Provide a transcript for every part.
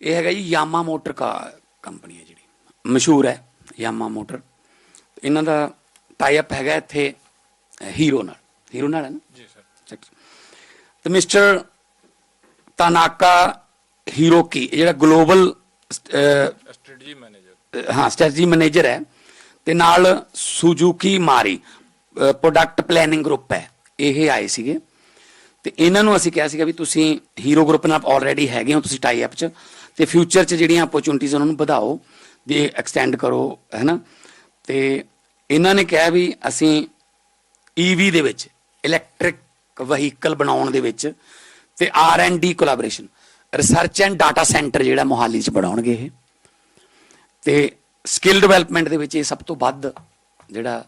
ਇਹ ਹੈਗਾ ਜੀ ਯਾਮਾ ਮੋਟਰ ਕਾ ਕੰਪਨੀ ਹੈ ਜਿਹੜੀ। ਮਸ਼ਹੂਰ ਹੈ ਯਾਮਾ ਮੋਟਰ। ਇਹਨਾਂ ਦਾ ਟਾਈ ਅਪ ਹੈਗਾ ਇੱਥੇ ਹੀਰੋ ਨਾਲ। ਹੀਰੋ ਨਾਲ ਹੈ ਨਾ? ਜੀ ਸਰ ਤੇ ਮਿਸਟਰ ਤਾਨਾਕਾ ਹੀਰੋਕੀ ਜਿਹੜਾ ਗਲੋਬਲ ਸਟ੍ਰੈਟਜੀ ਮੈਨੇਜਰ ਹਾਂ ਸਟ੍ਰੈਟਜੀ ਮੈਨੇਜਰ ਹੈ। ਤੇ ਨਾਲ ਸੁਜ਼ੂਕੀ ਮਾਰੀ ਪ੍ਰੋਡਕਟ ਪਲੈਨਿੰਗ ਗਰੁੱਪ ਹੈ। ਇਹ ਆਏ ਸੀਗੇ। ਤੇ ਇਹਨਾਂ ਨੂੰ ਅਸੀਂ ਕਿਹਾ ਸੀਗਾ ਵੀ ਤੁਸੀਂ ਹੀਰੋ ਗਰੁੱਪ ਨਾਲ ਆਲਰੇਡੀ ਹੈਗੇ ਹੋ ਤੁਸੀਂ ਟਾਈ ਅਪ ਚ। ਤੇ ਫਿਊਚਰ ਚ ਜਿਹੜੀਆਂ ਓਪਰਚੁਨਿਟੀਜ਼ ਉਹਨਾਂ ਨੂੰ ਵਧਾਓ ਵੀ ਐਕਸਟੈਂਡ ਕਰੋ ਹੈਨਾ? ਤੇ ਇਹਨਾਂ ਨੇ ਕਿਹਾ ਵੀ ਅਸੀਂ ਈਵੀ ਦੇ ਵਿੱਚ ਇਲੈਕਟ੍ਰਿਕ ਵਹੀਕਲ ਬਣਾਉਣ ਦੇ ਵਿੱਚ ਤੇ R and D collaboration research and data centre ਜਿਹੜਾ ਮੋਹਾਲੀ ਚ ਬਣਾਉਣਗੇ ਇਹ। ਤੇ ਸਕਿੱਲ ਡਿਵੈਲਪਮੈਂਟ ਦੇ ਵਿੱਚ ਇਹ ਸਭ ਤੋਂ ਵੱਧ ਜਿਹੜਾ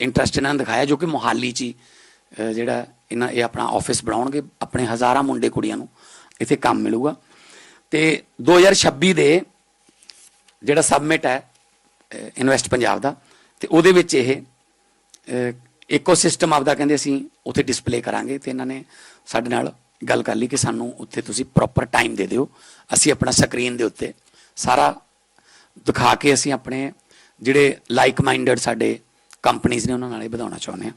ਇੰਟਰਸਟ ਇਹਨਾਂ ਨੇ ਦਿਖਾਇਆ ਜੋ ਕਿ ਮੋਹਾਲੀ 'ਚ ਹੀ, ਜਿਹੜਾ ਇਹਨਾਂ ਇਹ ਆਪਣਾ ਆਫਿਸ ਬਣਾਉਣਗੇ ਆਪਣੇ ਹਜ਼ਾਰਾਂ ਮੁੰਡੇ ਕੁੜੀਆਂ ਨੂੰ ਇੱਥੇ ਕੰਮ ਮਿਲੂਗਾ। ਤੇ 2026 ਦੇ ਜਿਹੜਾ ਸਬਮਿਟ ਹੈ ਇਨਵੈਸਟ ਪੰਜਾਬ ਦਾ, ਤੇ ਉਹਦੇ ਵਿੱਚ ਇਹ ਇਕੋਸਿਸਟਮ ਆਪਦਾ ਕਹਿੰਦੇ ਅਸੀਂ ਉੱਥੇ ਡਿਸਪਲੇ ਕਰਾਂਗੇ, ਤੇ ਇਹਨਾਂ ਨੇ ਸਾਡੇ ਨਾਲ ਗੱਲ ਕਰ ਲਈ ਕਿ ਸਾਨੂੰ ਉੱਥੇ ਤੁਸੀਂ ਪ੍ਰੋਪਰ ਟਾਈਮ ਦੇ ਦਿਓ। ਅਸੀਂ ਆਪਣਾ ਸਕਰੀਨ ਦੇ ਉੱਤੇ ਸਾਰਾ ਦਿਖਾ ਕੇ ਅਸੀਂ ਆਪਣੇ ਜਿਹੜੇ ਲਾਈਕ ਮਾਈਂਡਡ ਸਾਡੇ ਕੰਪਨੀਆਂ ਨੇ, ਉਹਨਾਂ ਨਾਲ ਇਹ ਵਧਾਉਣਾ ਚਾਹੁੰਦੇ ਆ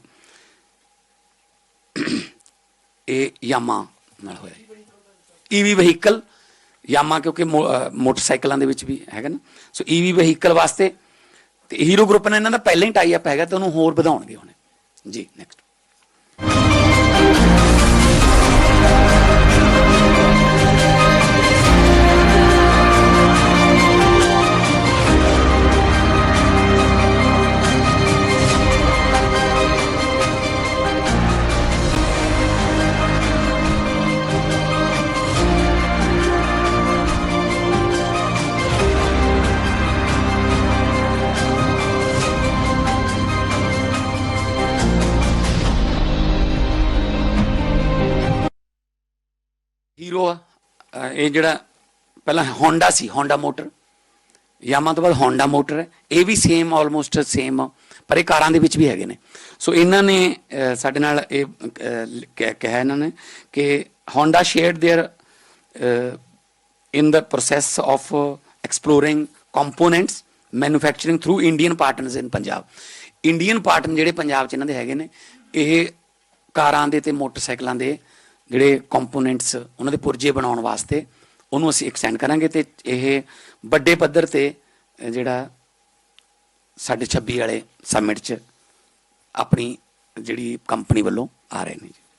ਇਹ ਯਾਮਾ ਨਾਲ ਹੋਇਆ। ਈਵੀ ਵਹੀਕਲ ਯਾਮਾ ਕਿਉਂਕਿ ਮੋ- ਮੋਟਰਸਾਈਕਲਾਂ ਦੇ ਵਿੱਚ ਵੀ ਹੈਗਾ ਨਾ। ਸੋ ਈਵੀ ਵਹੀਕਲ ਵਾਸਤੇ ਤੇ ਹੀਰੋ ਗਰੁੱਪ ਨਾਲ ਇਹਨਾਂ ਦਾ ਪਹਿਲਾਂ ਹੀ ਟਾਈ ਅਪ ਹੈਗਾ ਤੇ ਉਹਨੂੰ ਹੋਰ ਵਧਾਉਣਗੇ ਹੁਣ। ਜੀ ਨੈਕਸਟ ਹੀਰੋ ਆ ਅਹ ਇਹ ਜਿਹੜਾ ਪਹਿਲਾਂ ਹੋਂਡਾ ਸੀ ਹੋਂਡਾ ਮੋਟਰ ਯਾਮਾ ਤੋਂ ਬਾਅਦ ਹੋਂਡਾ ਮੋਟਰ ਹੈ ਇਹ ਵੀ ਸੇਮ ਆਲਮੋਸਟ ਸੇਮ ਪਰ ਇਹ ਕਾਰਾਂ ਦੇ ਵਿੱਚ ਵੀ ਹੈਗੇ ਨੇ ਸੋ ਇਹਨਾਂ ਨੇ ਅਹ, ਸਾਡੇ ਨਾਲ ਇਹ ਅਹ, ਕਿਹਾ ਕਿਹਾ ਇਹਨਾਂ ਨੇ ਕਿ Honda shared there in the process of uh, exploring components manufacturing through Indian partners in Punjab Indian partner ਜਿਹੜੇ ਪੰਜਾਬ ਚ ਇਹਨਾਂ ਦੇ ਹੈਗੇ ਨੇ ਇਹ ਕਾਰਾਂ ਦੇ ਤੇ ਮੋਟਰਸਾਈਕਲਾਂ ਦੇ ਜਿਹੜੇ ਕੰਪੋਨੈਂਟਸ ਉਹਨਾਂ ਦੇ ਪੁਰਜੇ ਬਣਾਉਣ ਵਾਸਤੇ, ਉਹਨੂੰ ਅਸੀਂ ਐਕਸਟੈਂਡ ਕਰਾਂਗੇ ਤੇ ਇਹ ਵੱਡੇ ਪੱਧਰ ਤੇ ਜਿਹੜਾ ਸਾਡੇ 26 ਵਾਲੇ ਸਮਿਟ ਚ ਆਪਣੀ ਜਿਹੜੀ ਕੰਪਨੀ ਵੱਲੋਂ ਆ ਰਹੇ ਨੇ ਜੀ।